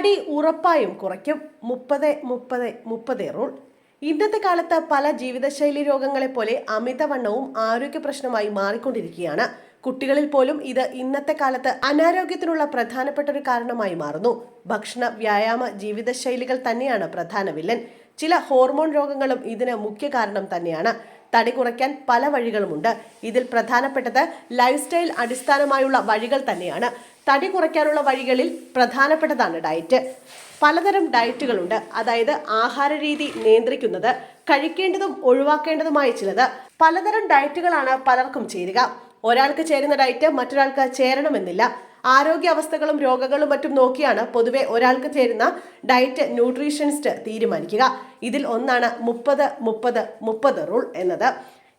തടി ഉറപ്പായും കുറയ്ക്കും. മുപ്പത് മുപ്പത് മുപ്പത് റൂൾ. ഇന്നത്തെ കാലത്ത് പല ജീവിതശൈലി രോഗങ്ങളെ പോലെ അമിതവണ്ണവും ആരോഗ്യ പ്രശ്നമായി മാറിക്കൊണ്ടിരിക്കുകയാണ്. കുട്ടികളിൽ പോലും ഇത് ഇന്നത്തെ കാലത്ത് അനാരോഗ്യത്തിനുള്ള പ്രധാനപ്പെട്ട ഒരു കാരണമായി മാറുന്നു. ഭക്ഷണ വ്യായാമ ജീവിതശൈലികൾ തന്നെയാണ് പ്രധാന വില്ലൻ. ചില ഹോർമോൺ രോഗങ്ങളും ഇതിന് മുഖ്യ കാരണം തന്നെയാണ്. തടി കുറയ്ക്കാൻ പല വഴികളുമുണ്ട്. ഇതിൽ പ്രധാനപ്പെട്ടത് ലൈഫ് സ്റ്റൈൽ അടിസ്ഥാനമായുള്ള വഴികൾ തന്നെയാണ്. തടി കുറയ്ക്കാനുള്ള വഴികളിൽ പ്രധാനപ്പെട്ടതാണ് ഡയറ്റ്. പലതരം ഡയറ്റുകളുണ്ട്. അതായത് ആഹാര രീതി നിയന്ത്രിക്കുന്നത് കഴിക്കേണ്ടതും ഒഴിവാക്കേണ്ടതുമായ ചിലത്. പലതരം ഡയറ്റുകളാണ് പലർക്കും ചേരുക. ഒരാൾക്ക് ചേരുന്ന ഡയറ്റ് മറ്റൊരാൾക്ക് ചേരണമെന്നില്ല. ആരോഗ്യാവസ്ഥകളും രോഗങ്ങളും മറ്റും നോക്കിയാണ് പൊതുവെ ഒരാൾക്ക് ചേരുന്ന ഡയറ്റ് ന്യൂട്രീഷനിസ്റ്റ് തീരുമാനിക്കുക. ഇതിൽ ഒന്നാണ് മുപ്പത് മുപ്പത് മുപ്പത് റൂൾ എന്നത്.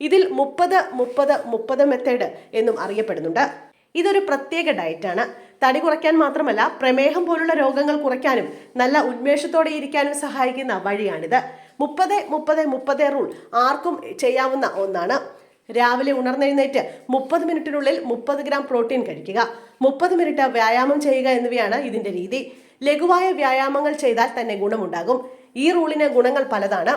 ഇതിൽ മുപ്പത് മുപ്പത് മുപ്പത് മെത്തേഡ് എന്നും അറിയപ്പെടുന്നുണ്ട്. ഇതൊരു പ്രത്യേക ഡയറ്റാണ് തടി കുറയ്ക്കാൻ മാത്രമല്ല പ്രമേഹം പോലുള്ള രോഗങ്ങൾ കുറയ്ക്കാനും നല്ല ഉന്മേഷത്തോടെ ഇരിക്കാനും സഹായിക്കുന്ന വഴിയാണിത്. മുപ്പത് മുപ്പത് മുപ്പത് റൂൾ ആർക്കും ചെയ്യാവുന്ന ഒന്നാണ്. രാവിലെ ഉണർന്നെഴുന്നേറ്റ് മുപ്പത് മിനിറ്റിനുള്ളിൽ മുപ്പത് ഗ്രാം പ്രോട്ടീൻ കഴിക്കുക. മുപ്പത് മിനിറ്റ് വ്യായാമം ചെയ്യുക എന്നിവയാണ് ഇതിന്റെ രീതി. ലഘുവായ വ്യായാമങ്ങൾ ചെയ്താൽ തന്നെ ഗുണമുണ്ടാകും. ഈ റൂളിന് ഗുണങ്ങൾ പലതാണ്.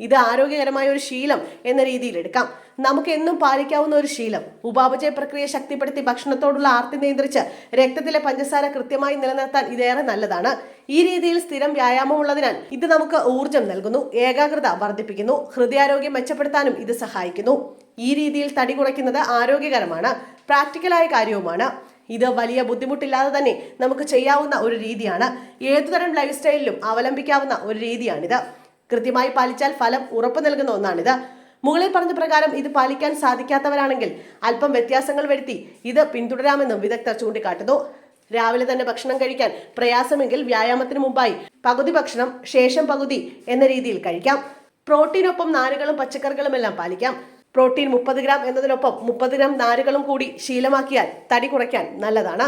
ഇത് ആരോഗ്യകരമായ ഒരു ശീലം എന്ന രീതിയിൽ എടുക്കാം. നമുക്ക് എന്നും പാലിക്കാവുന്ന ഒരു ശീലം. ഉപാപചയ പ്രക്രിയ ശക്തിപ്പെടുത്തി ഭക്ഷണത്തോടുള്ള ആർത്തി നിയന്ത്രിച്ച് രക്തത്തിലെ പഞ്ചസാര കൃത്യമായി നിലനിർത്താൻ ഇതേറെ നല്ലതാണ്. ഈ രീതിയിൽ സ്ഥിരം വ്യായാമം ഉള്ളതിനാൽ ഇത് നമുക്ക് ഊർജം നൽകുന്നു ഏകാഗ്രത വർദ്ധിപ്പിക്കുന്നു ഹൃദയാരോഗ്യം മെച്ചപ്പെടുത്താനും ഇത് സഹായിക്കുന്നു. ഈ രീതിയിൽ തടി കുറയ്ക്കുന്നത് ആരോഗ്യകരമാണ് പ്രാക്ടിക്കലായ കാര്യവുമാണ്. ഇത് വലിയ ബുദ്ധിമുട്ടില്ലാതെ തന്നെ നമുക്ക് ചെയ്യാവുന്ന ഒരു രീതിയാണ്. ഏതുതരം ലൈഫ് സ്റ്റൈലിലും അവലംബിക്കാവുന്ന ഒരു രീതിയാണിത്. കൃത്യമായി പാലിച്ചാൽ ഫലം ഉറപ്പു നൽകുന്ന ഒന്നാണിത്. മുകളിൽ പറഞ്ഞ പ്രകാരം ഇത് പാലിക്കാൻ സാധിക്കാത്തവരാണെങ്കിൽ അല്പം വ്യത്യാസങ്ങൾ വരുത്തി ഇത് പിന്തുടരാമെന്നും വിദഗ്ധർ ചൂണ്ടിക്കാട്ടുന്നു. രാവിലെ തന്നെ ഭക്ഷണം കഴിക്കാൻ പ്രയാസമെങ്കിൽ വ്യായാമത്തിന് മുമ്പായി പകുതി ഭക്ഷണം ശേഷം പകുതി എന്ന രീതിയിൽ കഴിക്കാം. പ്രോട്ടീനൊപ്പം നാരുകളും പച്ചക്കറികളും എല്ലാം പാലിക്കാം. പ്രോട്ടീൻ മുപ്പത് ഗ്രാം എന്നതിനൊപ്പം മുപ്പത് ഗ്രാം നാരുകളും കൂടി ശീലമാക്കിയാൽ തടി കുറയ്ക്കാൻ നല്ലതാണ്.